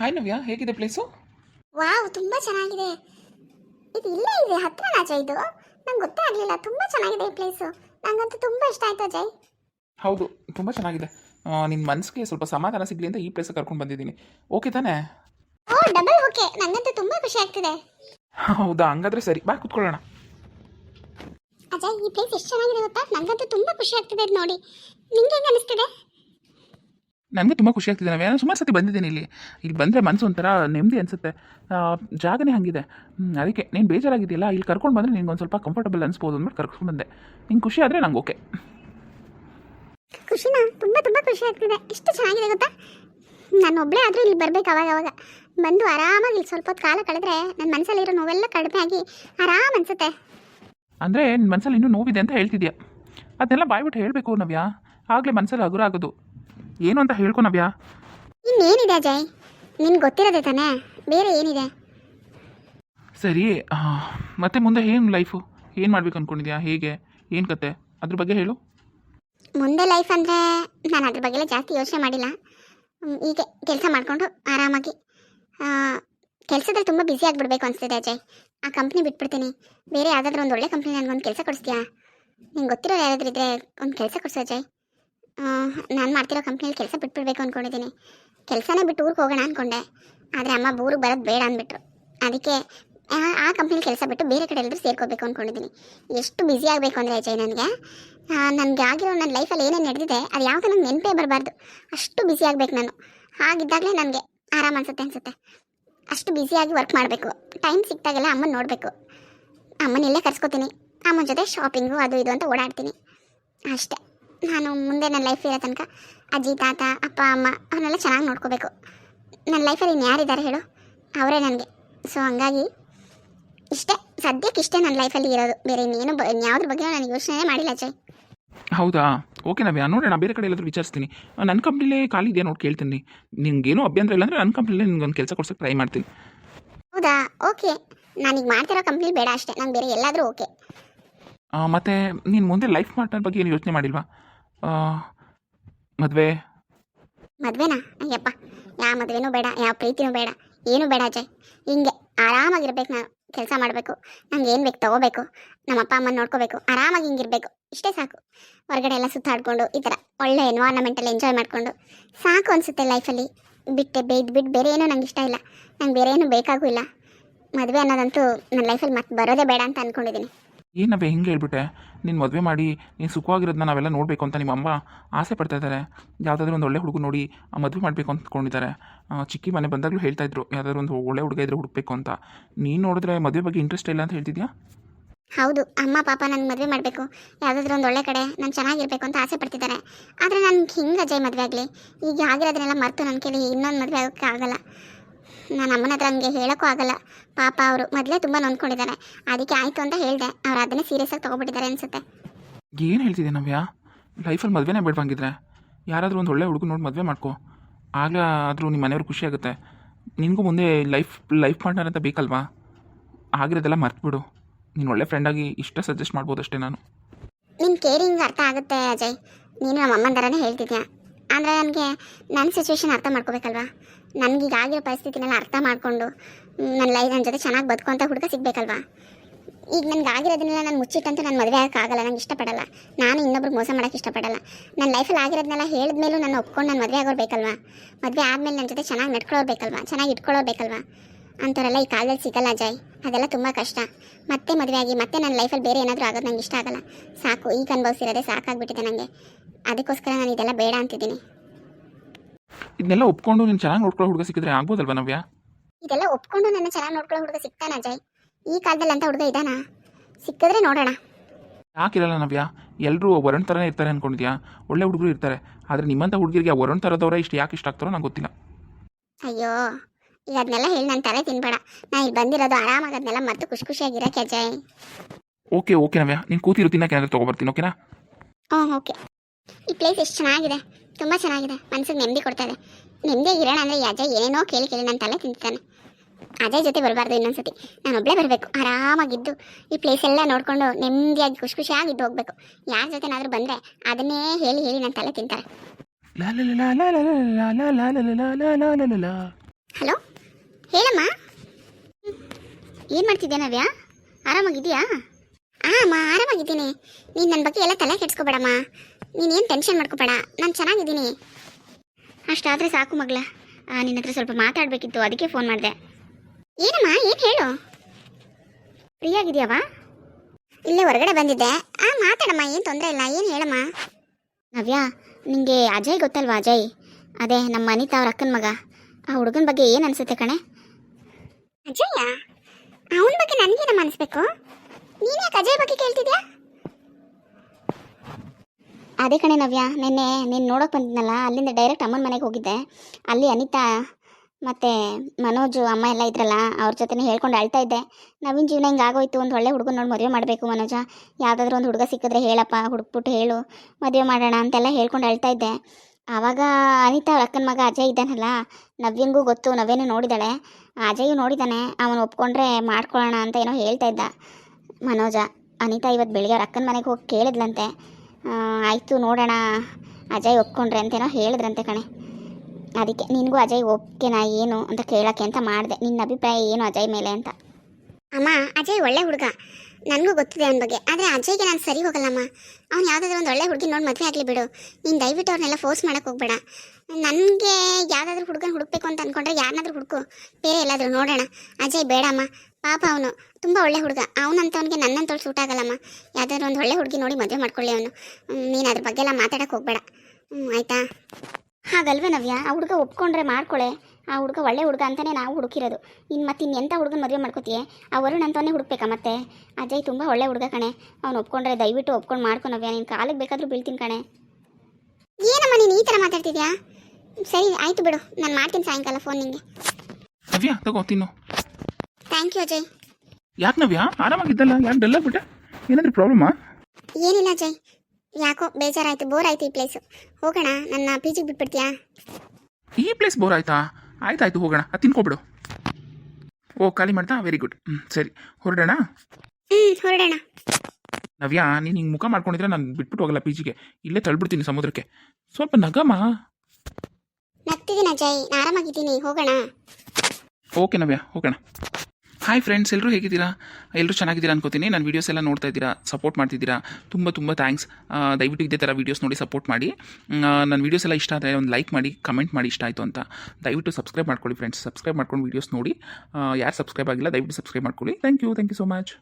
Hi ನವ್ಯ ಹೇಗಿದೆ place wow ತುಂಬಾ ಚೆನ್ನಾಗಿದೆ. ಇದು ಇಲ್ಲೇ ಇದೆ ಹತ್ರ ರಾಜ ಇದು? ನಂಗೆ ಗೊತ್ತೇ ಆಗಲಿಲ್ಲ ತುಂಬ ಚೆನ್ನಾಗಿದೆ ಈ ಪ್ಲೇಸು ನಂಗಂತೂ ತುಂಬಾ ಇಷ್ಟ ಆಯ್ತು ಅಜಯ್. ಹೌದು ತುಂಬ ಚೆನ್ನಾಗಿದೆ. ನಿನ್ನ ಮನಸ್ಸಿಗೆ ಸ್ವಲ್ಪ ಸಮಾಧಾನ ಸಿಗಲಿ ಅಂತ ಈ ಪ್ಲೇಸಿಗೆ ಕರ್ಕೊಂಡು ಬಂದಿದ್ದೀನಿ. ಓಕೆ ತಾನೆ? ಓ ಡಬಲ್ ಓಕೆ ನಂಗಂತೂ ತುಂಬಾ ಖುಷಿ ಆಗ್ತಿದೆ. ಹೌದಾ? ಹಂಗಾದ್ರೆ ಸರಿ. ಬಾ ಕೂತ್ಕೊಳ್ಳೋಣ. ಅಜಯ್ ಈ ಪ್ಲೇಸ್ ಎಷ್ಟು ಚೆನ್ನಾಗಿದೆ ಗೊತ್ತಾ? ನಂಗಂತೂ ತುಂಬಾ ಖುಷಿ ಆಗ್ತಿದೆ ಇದು ನೋಡಿ. ನಿಂಗೆ ಹೆಂಗೆ ಅನಿಸ್ತಿದೆ? ನನಗೆ ತುಂಬ ಖುಷಿ ಆಗ್ತಿದೆ ನಾನು ಸುಮಾರು ಸತಿ ಬಂದಿದ್ದೀನಿ ಇಲ್ಲಿ. ಇಲ್ಲಿ ಬಂದರೆ ಮನಸ್ಸು ಒಂಥರ ನೆಮ್ಮದಿ ಅನಿಸುತ್ತೆ. ಜಾಗನೇ ಹಾಗಿದೆ. ಅದಕ್ಕೆ ನೀನು ಬೇಜಾರಾಗಿದೆಯಲ್ಲ ಇಲ್ಲಿ ಕರ್ಕೊಂಡು ಬಂದರೆ ನಿಂಗೆ ಒಂದು ಸ್ವಲ್ಪ ಕಂಫರ್ಟಬಲ್ ಅನಿಸ್ಬೋದು ಅಂದ್ಬಿಟ್ಟು ಕರ್ಕೊಂಡು ಬಂದೆ. ನಿಂಗೆ ಖುಷಿ ಆದರೆ ನಂಗೆ ಓಕೆ. ಖುಷಿನಾ? ತುಂಬ ತುಂಬ ಖುಷಿ ಆಗ್ತಿದೆ. ಎಷ್ಟು ಚೆನ್ನಾಗಿದೆ ಗೊತ್ತಾ? ನಾನು ಒಬ್ಬಳೇ ಆದರೂ ಇಲ್ಲಿ ಬರಬೇಕು ಅವಾಗ ಅವಾಗ. ಬಂದು ಆರಾಮಾಗಿ ಇಲ್ಲಿ ಸ್ವಲ್ಪ ಹೊತ್ತು ಕಾಲ ಕಳೆದ್ರೆ ನನ್ನ ಮನಸ್ಸಲ್ಲಿರೋ ನೋವೆಲ್ಲ ಕಡಿಮೆ ಆಗಿ ಆರಾಮ್ ಅನ್ಸುತ್ತೆ. ಅಂದರೆ ನಿನ್ನ ಮನಸ್ಸಲ್ಲಿ ಇನ್ನೂ ನೋವಿದೆ ಅಂತ ಹೇಳ್ತಿದ್ಯಾ? ಅದನ್ನೆಲ್ಲ ಬಾಯ್ಬಿಟ್ಟು ಹೇಳಬೇಕು ನವ್ಯಾ. ಆಗಲೇ ಮನಸ್ಸಲ್ಲಿ ಹಗುರ ಆಗೋದು. ಏನು ಅಂತ ಹೇಳ್ಕೊ ನವ್ಯ? ಇನ್ನೇನಿದೆ ಅಜಯ್? ನಿನ್ ಗೊತ್ತಿರೋದೆ ತಾನೇ? ಬೇರೆ ಏನಿದೆ? ಸರಿ ಆ, ಮತ್ತೆ ಮುಂದೆ ಏನು ಲೈಫು ಏನು ಮಾಡ್ಬೇಕು ಅನ್ಕೊಂಡಿದ್ಯಾ? ಹೇಗೆ? ಏನು ಕತೆ? ಅದ್ರ ಬಗ್ಗೆ ಹೇಳು. ಮುಂದೆ ಲೈಫ್ ಅಂದರೆ ನಾನು ಅದ್ರ ಬಗ್ಗೆ ಜಾಸ್ತಿ ಯೋಚನೆ ಮಾಡಿಲ್ಲ. ಈಗ ಹೀಗೆ ಕೆಲಸ ಮಾಡಿಕೊಂಡು ಆರಾಮಾಗಿ. ಕೆಲಸದಲ್ಲಿ ತುಂಬ ಬ್ಯುಸಿ ಆಗಿಬಿಡ್ಬೇಕು ಅನಿಸ್ತಿದೆ ಅಜಯ್. ಆ ಕಂಪ್ನಿ ಬಿಟ್ಬಿಡ್ತೀನಿ. ಬೇರೆ ಯಾವುದಾದ್ರೂ ಒಂದು ಒಳ್ಳೆ ಕಂಪ್ನಿ ಒಂದು ಕೆಲಸ ಕೊಡಿಸ್ತೀಯಾ? ನಿಂಗೆ ಗೊತ್ತಿರೋ ಯಾರಾದ್ರೂ ಇದ್ರೆ ಒಂದು ಕೆಲಸ ಕೊಡಿಸು ಅಜಯ್. ನಾನು ಮಾಡ್ತಿರೋ ಕಂಪ್ನಿಯಲ್ಲಿ ಕೆಲಸ ಬಿಟ್ಬಿಡ್ಬೇಕು ಅಂದ್ಕೊಂಡಿದ್ದೀನಿ ಕೆಲಸನೇ ಬಿಟ್ಟು ಊರಿಗೆ ಹೋಗೋಣ ಅಂದ್ಕೊಂಡೆ ಆದರೆ ಅಮ್ಮ ಊರಿಗೆ ಬರೋದು ಬೇಡ ಅಂದ್ಬಿಟ್ರು. ಅದಕ್ಕೆ, ಆ- ಕಂಪ್ನಿಲಿ ಕೆಲಸ ಬಿಟ್ಟು ಬೇರೆ ಕಡೆ ಎಲ್ಲರೂ ಸೇರ್ಕೋಬೇಕು ಅಂದ್ಕೊಂಡಿದ್ದೀನಿ ಎಷ್ಟು ಬ್ಯುಸಿ ಆಗಬೇಕು ಅಂದರೆ ಅಜಯ್ ನನಗೆ. ನನಗೆ ಆಗಿರೋ ನನ್ನ ಲೈಫಲ್ಲಿ ಏನೇನು ನಡೆದಿದೆ, ಅದು ಯಾವಾಗ ನನಗೆ ನೆನಪೇ ಬರಬಾರ್ದು. ಅಷ್ಟು ಬ್ಯುಸಿ ಆಗಬೇಕು ನಾನು. ಹಾಗಿದ್ದಾಗಲೇ ನನಗೆ ಆರಾಮ ಅನ್ಸುತ್ತೆ ಅನಿಸುತ್ತೆ. ಅಷ್ಟು ಬ್ಯುಸಿಯಾಗಿ ವರ್ಕ್ ಮಾಡಬೇಕು. ಟೈಮ್ ಸಿಕ್ತಾಗೆಲ್ಲ ಅಮ್ಮನ ನೋಡಬೇಕು. ಅಮ್ಮನೆಲ್ಲೇ ಕರ್ಸ್ಕೊತೀನಿ. ಅಮ್ಮನ ಜೊತೆ ಶಾಪಿಂಗು ಅದು ಇದು ಅಂತ ಓಡಾಡ್ತೀನಿ. ಅಷ್ಟೇ. ನಾನು ಮುಂದೆ ನನ್ನ ಲೈಫ್ ಇರೋ ತನಕ ಅಜ್ಜಿ ತಾತ ಅಪ್ಪ ಅಮ್ಮ ಅವನ್ನೆಲ್ಲ ಚೆನ್ನಾಗಿ ನೋಡ್ಕೋಬೇಕು. ನನ್ನ ಲೈಫಲ್ಲಿ ಇನ್ನು ಯಾರಿದ್ದಾರೆ ಹೇಳು? ಅವರೇ ನನಗೆ. ಸೊ ಹಂಗಾಗಿ ಇಷ್ಟೇ. ಸದ್ಯಕ್ಕೆ ಇಷ್ಟೇ ನನ್ನ ಲೈಫಲ್ಲಿ ಇರೋದು. ಬೇರೆ ಇನ್ನೇನು ಬ ಇನ್ಯಾವ್ದ್ರ ಬಗ್ಗೆ ನಾನು ಯೋಚನೆ ಮಾಡಿಲ್ಲ ಅಜಯ್. ಹೌದಾ? ಓಕೆ ನವ್ಯ ನೋಡೋಣ. ಬೇರೆ ಕಡೆ ಎಲ್ಲಾದರೂ ವಿಚಾರಿಸ್ತೀನಿ. ನನ್ನ ಕಂಪ್ನಿಲೇ ಖಾಲಿ ಇದೆಯಾ ನೋಡಿ ಕೇಳ್ತೀನಿ. ನಿಮ್ಗೇನು ಅಭ್ಯಂತರ ಇಲ್ಲ ಅಂದರೆ ನನ್ನ ಕಂಪ್ನಿಲೇ ಒಂದು ಕೆಲಸ ಕೊಡ್ಸೋಕ್ಕೆ ಟ್ರೈ ಮಾಡ್ತೀನಿ. ಹೌದಾ? ಓಕೆ ನಾನೀಗ ಮಾಡ್ತಿರೋ ಕಂಪ್ನಿ ಬೇಡ ಅಷ್ಟೇ. ನಂಗೆ ಬೇರೆ ಎಲ್ಲಾದರೂ ಓಕೆ ಮತ್ತೆ ನೀನು ಮುಂದೆ ಲೈಫ್ ಪಾರ್ಟ್ನರ್ ಬಗ್ಗೆ ಏನು ಯೋಚನೆ ಮಾಡಿಲ್ವಾ? ಮದುವೆ? ಮದುವೆನಾ? ಅಯ್ಯಪ್ಪ ಯಾವ ಮದ್ವೆನೂ ಬೇಡ ಯಾವ ಪ್ರೀತಿನೂ ಬೇಡ ಏನು ಬೇಡ ಅಜಯ್. ಹಿಂಗೆ ಆರಾಮಾಗಿರ್ಬೇಕು ನಾನು ಕೆಲಸ ಮಾಡಬೇಕು. ನಂಗೆ ಏನು ಬೇಕು ತಗೋಬೇಕು. ನಮ್ಮ ಅಪ್ಪ ಅಮ್ಮನ ನೋಡ್ಕೋಬೇಕು. ಆರಾಮಾಗಿ ಹಿಂಗಿರ್ಬೇಕು. ಇಷ್ಟೇ ಸಾಕು. ಹೊರಗಡೆ ಎಲ್ಲ ಸುತ್ತಾಡ್ಕೊಂಡು ಈ ಥರ ಒಳ್ಳೆ ಎನ್ವಾರ್ನಮೆಂಟಲ್ಲಿ ಎಂಜಾಯ್ ಮಾಡಿಕೊಂಡು ಸಾಕು ಅನಿಸುತ್ತೆ ಲೈಫಲ್ಲಿ ಬಿಟ್ಟೆ ಬೇಯ್ದು ಬಿಟ್ಟು ಬೇರೆ ಏನೂ ನಂಗೆ ಇಷ್ಟ ಇಲ್ಲ. ನಂಗೆ ಬೇರೆ ಏನೂ ಬೇಕಾಗೂ ಇಲ್ಲ. ಮದುವೆ ಅನ್ನೋದಂತೂ ನನ್ನ ಲೈಫಲ್ಲಿ ಮತ್ತೆ ಬರೋದೇ ಬೇಡ ಅಂತ ಅಂದ್ಕೊಂಡಿದ್ದೀನಿ ಏನಪ್ಪ ಹಿಂಗೆ ಹೇಳ್ಬಿಟ್ಟೆ? ನೀನು ಮದುವೆ ಮಾಡಿ, ನೀನು ಸುಖವಾಗಿರೋದನ್ನ ನಾವೆಲ್ಲ ನೋಡಬೇಕು ಅಂತ ನಿಮ್ಮ ಅಮ್ಮ ಆಸೆ ಪಡ್ತಾ ಇದ್ದಾರೆ. ಯಾವುದಾದ್ರೂ ಒಂದು ಒಳ್ಳೆ ಹುಡುಗ ನೋಡಿ ಮದುವೆ ಮಾಡಬೇಕು ಅಂದ್ಕೊಂಡಿದ್ದಾರೆ ಚಿಕ್ಕಿ ಮನೆ ಬಂದಾಗಲೂ ಹೇಳ್ತಾ ಇದ್ರು, ಯಾವುದಾದ್ರೂ ಒಂದು ಒಳ್ಳೆ ಹುಡುಗ ಇದ್ರೆ ಹುಡುಕ್ಬೇಕು ಅಂತ. ನೀನು ನೋಡಿದ್ರೆ ಮದುವೆ ಬಗ್ಗೆ ಇಂಟ್ರೆಸ್ಟ್ ಇಲ್ಲ ಅಂತ ಹೇಳ್ತಿದ್ಯಾ? ಹೌದು, ಅಮ್ಮ, ಪಾಪ ನನ್ನ ಮದುವೆ ಮಾಡಬೇಕು. ಯಾವುದಾದ್ರೂ ಒಂದು ಒಳ್ಳೆ ಕಡೆ ನಾನು ಚೆನ್ನಾಗಿರಬೇಕು ಅಂತ ಆಸೆ ಪಡ್ತಿದ್ದಾರೆ. ಆದರೆ ನನಗೆ ಹಿಂಗೆ ಅಜಯ್ ಮದುವೆ ಆಗಲಿ? ಈಗ ಆಗಿರೋದನ್ನೆಲ್ಲ ಮರೆತು ನನ್ನ ಕೇಳಿ ಇನ್ನೊಂದು ಮದುವೆ ಆಗೋಕ್ಕೆ ಆಗಲ್ಲ. ನಾನು ಅಮ್ಮನ ಹತ್ರ ಹಂಗೆ ಹೇಳೋಕ್ಕೂ ಆಗಲ್ಲ. ಪಾಪ ಅವರು ಮೊದಲೇ ತುಂಬ ನೊಂದ್ಕೊಂಡಿದ್ದಾರೆ. ಅದಕ್ಕೆ ಆಯಿತು ಅಂತ ಹೇಳಿದೆ. ಅವ್ರು ಅದನ್ನೇ ಸೀರಿಯಸ್ ಆಗಿ ತೊಗೊಬಿಟ್ಟಿದ್ದಾರೆ ಅನಿಸುತ್ತೆ. ಏನು ಹೇಳ್ತಿದ್ದೆ ನವ್ಯ? ಲೈಫಲ್ಲಿ ಮದುವೆನೇ ಬೇಡವಂಗಿದ್ರೆ. ಯಾರಾದರೂ ಒಂದು ಒಳ್ಳೆ ಹುಡುಗ ನೋಡಿ ಮದುವೆ ಮಾಡ್ಕೊ. ಆಗ ಆದರೂ ನಿಮ್ಮ ಮನೆಯವ್ರು ಖುಷಿ ಆಗುತ್ತೆ. ನಿನಗೂ ಮುಂದೆ ಲೈಫ್ ಲೈಫ್ ಪಾರ್ಟ್ನರ್ ಅಂತ ಬೇಕಲ್ವಾ? ಆಗಿರೋದೆಲ್ಲ ಮರ್ತ್ಬಿಡು. ನೀನು ಒಳ್ಳೆ ಫ್ರೆಂಡಾಗಿ ಇಷ್ಟ ಸಜೆಸ್ಟ್ ಮಾಡ್ಬೋದು ಅಷ್ಟೇ ನಾನು ನಿನ್ನ ಕೇರಿಂಗ್ ಅರ್ಥ ಆಗುತ್ತೆ ಅಜಯ್. ನೀನು ನಮ್ಮ ಅಮ್ಮನ ಥರನೇ ಹೇಳ್ತಿದ್ಯಾ? ಆದರೆ ನನಗೆ ನನ್ನ ಸಿಚುವೇಶನ್ ಅರ್ಥ ಮಾಡ್ಕೋಬೇಕಲ್ವಾ? ನನಗೀಗ ಆಗಿರೋ ಪರಿಸ್ಥಿತಿನೆಲ್ಲ ಅರ್ಥ ಮಾಡಿಕೊಂಡು ನನ್ನ ಲೈಫ್ ನನ್ನ ಜೊತೆ ಚೆನ್ನಾಗಿ ಬದುಕುವಂಥ ಹುಡುಗ ಸಿಗಬೇಕಲ್ವಾ? ಈಗ ನನಗೆ ಆಗಿರೋದನ್ನೆಲ್ಲ ನಾನು ಮುಚ್ಚಿಟ್ಟಂತೂ ನಾನು ಮದುವೆ ಆಗೋಕ್ಕಾಗಲ್ಲ, ನಂಗೆ ಇಷ್ಟಪಡಲ್ಲ. ನಾನು ಇನ್ನೊಬ್ರಿಗೆ ಮೋಸ ಮಾಡೋಕ್ಕೆ ಇಷ್ಟಪಡಲ್ಲ. ನನ್ನ ಲೈಫಲ್ಲಿ ಆಗಿರೋದನ್ನೆಲ್ಲ ಹೇಳಿದ್ಮೇಲೂ ನಾನು ಒಪ್ಕೊಂಡು ನಾನು ಮದುವೆ ಆಗೋರು ಬೇಕಲ್ವಾ? ಮದುವೆ ಆದಮೇಲೆ ನನ್ನ ಜೊತೆ ಚೆನ್ನಾಗಿ ನಡ್ಕೊಳ್ಳೋರು ಬೇಕಲ್ವಾ? ಚೆನ್ನಾಗಿ ಇಟ್ಕೊಳ್ಳೋರು ಬೇಕಲ್ವಾ? ಅಂಥವರೆಲ್ಲ ಈ ಕಾಲದಲ್ಲಿ ಸಿಗಲ್ಲ ಅಜಯ್. ಅದೆಲ್ಲ ತುಂಬ ಕಷ್ಟ. ಮತ್ತೆ ಮದುವೆ ಆಗಿ ಮತ್ತೆ ನನ್ನ ಲೈಫಲ್ಲಿ ಬೇರೆ ಏನಾದರೂ ಆಗೋದು ನಂಗೆ ಇಷ್ಟ ಆಗಲ್ಲ. ಸಾಕು ಈಗ ಅನುಭವಿಸಿರೋದೇ ಸಾಕಾಗ್ಬಿಟ್ಟಿದೆ ನನಗೆ ಅದಕ್ಕೋಸ್ಕರ ನಾನು ಇದೆಲ್ಲ ಬೇಡ ಅಂತಿದ್ದೀನಿ. ಇದನ್ನೆಲ್ಲ ಒಪ್ಕೊಂಡು ನೀನು ಚೆನ್ನಾಗಿ ನೋಡ್ಕೊಳ್ಳೋ ಹುಡುಗ ಸಿಕ್ಕಿದ್ರೆ ಆಗ್ಬೋದಲ್ವಾ ನವ್ಯ? ಇದೆಲ್ಲ ಒಪ್ಕೊಂಡು ನನ್ನ ಚೆನ್ನಾಗಿ ನೋಡ್ಕೊಳ್ಳೋ ಹುಡುಗ ಸಿಗ್ತಾನ ಅಜಯ್. ಈ ಕಾಲದಲ್ಲಿ ಅಂತ ಹುಡುಗ ಇದ್ದಾನಾ? ಸಿಕ್ಕಿದ್ರೆ ನೋಡೋಣ. ಯಾಕಿರಲ್ಲ ನವ್ಯ? ಎಲ್ಲರೂ ವರುಣ್ ಥರನೇ ಇರ್ತಾರೆ ಅಂದ್ಕೊಂಡಿದ್ಯಾ ಒಳ್ಳೆ ಹುಡುಗರು ಇರ್ತಾರೆ. ಆದರೆ ನಿಮ್ಮಂಥ ಹುಡುಗರಿಗೆ ಆ ವರುಣ್ ಥರದವರೇ ಇಷ್ಟು ಯಾಕೆ ಇಷ್ಟ ಆಗ್ತಾರೋ ನಂಗೆ ಗೊತ್ತಿಲ್ಲ. ಅಯ್ಯೋ ಈಗ ಅದನ್ನೆಲ್ಲ ಹೇಳಿ ನನ್ನ ತಲೆ ತಿನ್ಬೇಡ ನಾ ಇಲ್ಲಿ ಬಂದಿರೋದು ಆರಾಮಾಗದ್ನೆಲ್ಲ ಮತ್ತೆ ಖುಷಿ ಖುಷಿಯಾಗಿರೋಕೆ ಅಜಯ್ ಓಕೆ ಓಕೆ ನವ್ಯ ನೀನು ಕೂತಿರು ತಿನ್ನಕ್ಕೆ ಏನಾದರೂ ತೊಗೊಬರ್ತೀನಿ ಓಕೆನಾ ಹ್ಞೂ ಓಕೆ ಈ ಪ್ಲೇಸ್ ಎಷ್ಟು ಚೆನ್ನಾಗಿದೆ ತುಂಬ ಚೆನ್ನಾಗಿದೆ ಮನಸ್ಸಿಗೆ ನೆಮ್ಮದಿ ಕೊಡ್ತಾ ಇದೆ ನೆಮ್ಮದಿ ಇರೋಣ ಅಂದರೆ ಅಜಯ್ ಏನೇನೋ ಕೇಳಿ ಕೇಳಿ ನನ್ನ ತಲೆ ತಿಂತಾನೆ ಅಜಯ್ ಜೊತೆ ಬರಬಾರ್ದು ಇನ್ನೊಂದ್ಸತಿ ನಾನು ಒಬ್ಬಳೇ ಬರಬೇಕು ಆರಾಮಾಗಿದ್ದು ಈ ಪ್ಲೇಸ್ ಎಲ್ಲ ನೋಡಿಕೊಂಡು ನೆಮ್ಮದಿಯಾಗಿ ಖುಷಿ ಖುಷಿಯಾಗಿ ಖುಷಿಯಾಗಿದ್ದು ಹೋಗಬೇಕು ಯಾರ ಜೊತೆನಾದರೂ ಬಂದರೆ ಅದನ್ನೇ ಹೇಳಿ ಹೇಳಿ ನನ್ನ ತಲೆ ತಿಂತಾರೆ ಹಲೋ ಹೇಳಮ್ಮ. ಏನು ಮಾಡ್ತಿದ್ದೆ ನವ್ಯ? ಆರಾಮಾಗಿದೆಯಾ ಹಾಂ ಅಮ್ಮ, ಆರಾಮಾಗಿದ್ದೀನಿ. ನೀನು ನನ್ನ ಬಗ್ಗೆ ಎಲ್ಲ ತಲೆ ಕೆಡ್ಸ್ಕೊಬೇಡಮ್ಮ. ನೀನೇನು ಟೆನ್ಷನ್ ಮಾಡ್ಕೋಬೇಡ. ನಾನು ಚೆನ್ನಾಗಿದ್ದೀನಿ. ಅಷ್ಟಾದರೆ ಸಾಕು ಮಗಳ. ನಿನ್ನ ಹತ್ರ ಸ್ವಲ್ಪ ಮಾತಾಡಬೇಕಿತ್ತು. ಅದಕ್ಕೆ ಫೋನ್ ಮಾಡಿದೆ. ಏನಮ್ಮ, ಏನು ಹೇಳು? ಫ್ರೀ ಆಗಿದೆಯಾವ ಇಲ್ಲೇ ಹೊರಗಡೆ ಬಂದಿದ್ದೆ. ಆ, ಮಾತಾಡಮ್ಮ, ಏನು ತೊಂದರೆ ಇಲ್ಲ. ಏನು ಹೇಳಮ್ಮ? ನವ್ಯ ನಿಮಗೆ ಅಜಯ್ ಗೊತ್ತಲ್ವಾ ಅಜಯ್? ಅದೇ ನಮ್ಮ ಅನಿತಾ ಅವ್ರ ಅಕ್ಕನ ಮಗ. ಆ ಹುಡುಗನ ಬಗ್ಗೆ ಏನು ಅನಿಸುತ್ತೆ ಕಣೆ? ಅಜಯ್ಯ ಅವನ ಬಗ್ಗೆ ನನಗೇನ ಅನಿಸ್ಬೇಕು? ನೀನು ಅಜಯ್ ಬಗ್ಗೆ ಕೇಳ್ತಿದ್ಯಾ? ಅದೇ ಕಣೆ ನವ್ಯ, ನಿನ್ನೆ ನೀನು ನೋಡೋಕೆ ಬಂದಿದ್ನಲ್ಲ ಅಲ್ಲಿಂದ ಡೈರೆಕ್ಟ್ ಅಮ್ಮನ ಮನೆಗೆ ಹೋಗಿದ್ದೆ. ಅಲ್ಲಿ ಅನಿತಾ ಮತ್ತು ಮನೋಜು, ಅಮ್ಮ ಎಲ್ಲ ಇದ್ರಲ್ಲ, ಅವ್ರ ಜೊತೆನೇ ಹೇಳ್ಕೊಂಡು ಅಳ್ತಾ ಇದ್ದೆ. ನವೀನ್ ಜೀವನ ಹಿಂಗೆ ಆಗೋಯ್ತು, ಒಂದು ಒಳ್ಳೆ ಹುಡುಗನ ನೋಡಿ ಮದುವೆ ಮಾಡಬೇಕು ಮನೋಜ. ಯಾವುದಾದ್ರೂ ಒಂದು ಹುಡುಗ ಸಿಕ್ಕಿದ್ರೆ ಹೇಳಪ್ಪ ಹುಡುಕ್ಬಿಟ್ಟು ಹೇಳು, ಮದುವೆ ಮಾಡೋಣ ಅಂತೆಲ್ಲ ಹೇಳ್ಕೊಂಡು ಅಳ್ತಾ ಇದ್ದೆ. ಆವಾಗ ಅನಿತಾ ಅವ್ರ ಅಕ್ಕನ ಮಗ ಅಜಯ್ ಇದ್ದಾನಲ್ಲ, ನವ್ಯಂಗೂ ಗೊತ್ತು, ನವ್ಯನೂ ನೋಡಿದ್ದಾಳೆ ಅಜಯ್ ನೋಡಿದ್ದಾನೆ ಅವನು ಒಪ್ಕೊಂಡ್ರೆ ಮಾಡ್ಕೊಳ್ಳೋಣ ಅಂತ ಏನೋ ಹೇಳ್ತಾ ಇದ್ದ ಮನೋಜ. ಅನಿತಾ ಇವತ್ತು ಬೆಳಿಗ್ಗೆ ಅವ್ರ ಅಕ್ಕನ ಮನೆಗೆ ಹೋಗಿ ಕೇಳಿದ್ಲಂತೆ. ಆಯಿತು ನೋಡೋಣ, ಅಜಯ್ ಒಪ್ಕೊಂಡ್ರೆ ಅಂತೇನೋ ಹೇಳಿದ್ರಂತೆ ಕಣೆ. ಅದಕ್ಕೆ ನಿನಗೂ ಅಜಯ್ ಒಪ್ಕೆನಾ ಏನು ಅಂತ ಕೇಳೋಕ್ಕೆ ಅಂತ ಮಾಡಿದೆ. ನಿನ್ನ ಅಭಿಪ್ರಾಯ ಏನು ಅಜಯ್ ಮೇಲೆ ಅಂತ? ಅಮ್ಮ, ಅಜಯ್ ಒಳ್ಳೆ ಹುಡುಗ. ನನಗೂ ಗೊತ್ತಿದೆ ಅವನ ಬಗ್ಗೆ. ಆದರೆ ಅಜಯ್ಗೆ ನಾನು ಸರಿ ಹೋಗಲ್ಲಮ್ಮ. ಅವ್ನು ಯಾವುದಾದ್ರು ಒಂದು ಒಳ್ಳೆ ಹುಡುಗಿ ನೋಡಿ ಮದುವೆ ಆಗಲಿ ಬಿಡು. ನೀನು ದಯವಿಟ್ಟು ಅವ್ರನ್ನೆಲ್ಲ ಫೋರ್ಸ್ ಮಾಡೋಕೆ ಹೋಗ್ಬೇಡ. ನನಗೆ ಯಾವುದಾದ್ರೂ ಹುಡುಗನ ಹುಡುಕ್ಬೇಕು ಅಂತ ಅಂದ್ಕೊಂಡ್ರೆ ಯಾರನ್ನಾದ್ರೂ ಹುಡುಕು. ಬೇರೆ ಎಲ್ಲಾದರೂ ನೋಡೋಣ. ಅಜಯ್ ಬೇಡಮ್ಮ. ಪಾಪ ಅವನು. ತುಂಬ ಒಳ್ಳೆ ಹುಡುಗ. ಅವನಂತವನಿಗೆ ನನ್ನಂತವ್ಳು ಸೂಟ್ ಆಗಲ್ಲಮ್ಮ. ಯಾವುದಾದ್ರು ಒಂದು ಒಳ್ಳೆ ಹುಡುಗಿ ನೋಡಿ ಮದುವೆ ಮಾಡ್ಕೊಳ್ಳಿ ಅವನು. ನೀನು ಅದ್ರ ಬಗ್ಗೆ ಎಲ್ಲ ಮಾತಾಡೋಕೆ ಹೋಗ್ಬೇಡ. ಹ್ಞೂ ಆಯಿತಾ? ಹಾಗಲ್ವೇ ನವ್ಯ? ಆ ಹುಡುಗ ಒಪ್ಕೊಂಡ್ರೆ ಮಾಡ್ಕೊಳೆ. ಆ ಹುಡುಗ ಒಳ್ಳೆ ಹುಡುಗ ಅಂತಲೇ ನಾವು ಹುಡುಕಿರೋದು. ಇನ್ನು ಮತ್ತೆ ಇನ್ನು ಎಂಥ ಹುಡುಗನ ಮದುವೆ ಮಾಡ್ಕೋತೀಯ? ಆ ವರುಣ್ ಅಂತವನ್ನೇ ಹುಡುಕ್ಬೇಕಾ ಮತ್ತೆ? ಅಜಯ್ ತುಂಬ ಒಳ್ಳೆ ಹುಡುಗ ಕಣೆ. ಅವ್ನು ಒಪ್ಕೊಂಡ್ರೆ ದಯವಿಟ್ಟು ಒಪ್ಕೊಂಡು ಮಾಡ್ಕೊನವ್ಯ ನಿನ್ನ ಕಾಲಿಗೆ ಬೇಕಾದರೂ ಬೀಳ್ತೀನಿ ಕಣೆ. ಏನಮ್ಮ ನೀನು ಈ ಥರ ಮಾತಾಡ್ತಿದ್ಯಾ? ಸರಿ ಆಯಿತು ಬಿಡು. ನಾನು ಮಾಡ್ತೀನಿ ಸಾಯಂಕಾಲ ಫೋನ್ ನಿಂಗೆ. ನವ್ಯ ತಗೋ ತಿನ್ನು. Thank you Ajay. ಯಾಕೆ ನವ್ಯ? ಆರಾಮಾಗಿದ್ದಲ್ಲ ಯಾಕೆ ಡಲ್ ಆಗ್ಬಿಟ್ಟೆ? ಏನಾದರೂ ಪ್ರಾಬ್ಲಮ್ಮಾ ಏನಿಲ್ಲ ಅಜಯ್. ಯಾಕೋ ಬೇಜಾರಾಯಿತು ಬೋರ್ ಆಯ್ತು ಈ ಪ್ಲೇಸು ಹೋಗೋಣ ನನ್ನ ಪಿ ಜಿಗೆ ಬಿಟ್ಬಿಡ್ತೀಯಾ? ಈ ಪ್ಲೇಸ್ ಬೋರ್ ಆಯ್ತಾ? ಆಯ್ತಾಯ್ತು ಹೋಗೋಣ. ಅದು ತಿನ್ಕೊಬಿಡು. ಓ ಖಾಲಿ ಮಾಡ್ತಾ? ವೆರಿ ಗುಡ್ ಹ್ಞೂ ಸರಿ. ಹೊರಡೋಣ? ಹ್ಞೂ ಹೊರಡೋಣ. ನವ್ಯ ನೀನು ಹಿಂಗೆ ಮುಖ ಮಾಡ್ಕೊಂಡಿದ್ರೆ ನಾನು ಬಿಟ್ಬಿಟ್ಟು ಹೋಗಲ್ಲ ಪಿ ಜಿಗೆ. ಇಲ್ಲೇ ತಳ್ಬಿಡ್ತೀನಿ ಸಮುದ್ರಕ್ಕೆ. ಸ್ವಲ್ಪ ನಗಮ್ಮ. ನಗ್ತಿದ್ದೀನಿ ಅಜಯ್ ಆರಾಮಾಗಿದ್ದೀನಿ. ಹೋಗೋಣ. ಓಕೆ ನವ್ಯ ಹೋಗೋಣ. ಹಾಯ್ ಫ್ರೆಂಡ್ಸ್ ಎಲ್ಲರೂ ಹೇಗಿದ್ದೀರಾ? ಎಲ್ಲರೂ ಚೆನ್ನಾಗಿದ್ದೀರಾ ಅನ್ಕೋತೀನಿ. ನಾನು ವೀಡಿಯೋಸ್ ಎಲ್ಲ ನೋಡ್ತಾ ಇದ್ದೀರಾ? ಸಪೋರ್ಟ್ ಮಾಡ್ತಿದ್ದೀರಾ? ತುಂಬ ತುಂಬ ಥ್ಯಾಂಕ್ಸ್ ದಯವಿಟ್ಟು ಇದೇ ಥರ ವೀಡಿಯೋಸ್ ನೋಡಿ ಸಪೋರ್ಟ್ ಮಾಡಿ. ನನ್ನ ವೀಡಿಯೋಸ್ ಎಲ್ಲ ಇಷ್ಟ ಆದರೆ ಒಂದು ಲೈಕ್ ಮಾಡಿ ಕಮೆಂಟ್ ಮಾಡಿ ಇಷ್ಟ ಆಯಿತು ಅಂತ. ದಯವಿಟ್ಟು ಸಬ್ಸ್ಕ್ರೈಬ್ ಮಾಡ್ಕೊಳ್ಳಿ ಫ್ರೆಂಡ್ಸ್ ಸಬ್ಸ್ಕ್ರೈಬ್ ಮಾಡ್ಕೊಂಡು ವೀಡಿಯೋಸ್ ನೋಡಿ. ಯಾರು ಸಬ್ಸ್ಕ್ರೈಬ್ ಆಗಿಲ್ಲ, ದಯವಿಟ್ಟು ಸಬ್ಸ್ಕ್ರೈಬ್ ಮಾಡ್ಕೊಳ್ಳಿ. Thank you thank you so much